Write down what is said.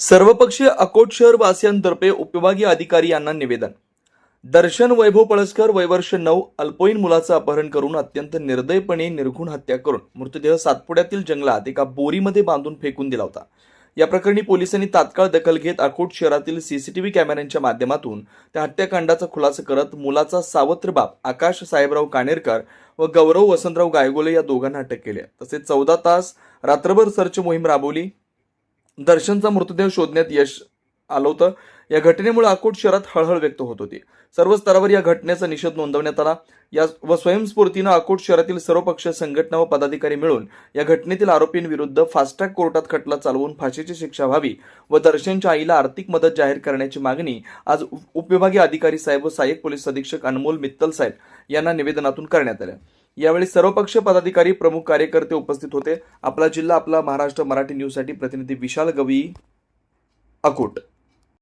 सर्वपक्षीय अकोट शहर वासियांतर्फे उपविभागीय अधिकारी यांना निवेदन. दर्शन वैभव पळसकर वयवर्ष नऊ अल्पवयीन मुलाचं अपहरण करून अत्यंत निर्दयपणे निर्घुण हत्या करून मृतदेह सातपुड्यातील जंगलात एका बोरीमध्ये बांधून फेकून दिला होता. या प्रकरणी पोलिसांनी तात्काळ दखल घेत अकोट शहरातील सीसीटीव्ही कॅमेऱ्यांच्या माध्यमातून त्या हत्याकांडाचा खुलासा करत मुलाचा सावत्र बाप आकाश साहेबराव काणेरकर व गौरव वसंतराव गायगोले या दोघांना अटक केली तसेच चौदा तास रात्रभर सर्च मोहीम राबवली. दर्शनचा मृतदेह शोधण्यात यश आलं होतं. या घटनेमुळे अकोट शहरात हळहळ व्यक्त होत होती. सर्व स्तरावर या घटनेचा निषेध नोंदवण्यात आला. या व स्वयंस्फूर्तीनं अकोट शहरातील सर्व पक्ष संघटना व पदाधिकारी मिळून या घटनेतील आरोपींविरुद्ध फास्टॅग कोर्टात खटला चालवून फाशीची शिक्षा व्हावी व दर्शनच्या आईला आर्थिक मदत जाहीर करण्याची मागणी आज उपविभागीय अधिकारी साहेब व सहाय्यक पोलीस अधीक्षक अनमोल मित्तल साहेब यांना निवेदनातून करण्यात आल्या यावेळी सर्वपक्षीय पदाधिकारी प्रमुख कार्यकर्ते उपस्थित होते. आपला जिल्हा आपला महाराष्ट्र मराठी न्यूजसाठी प्रतिनिधी विशाल गवई अकोट.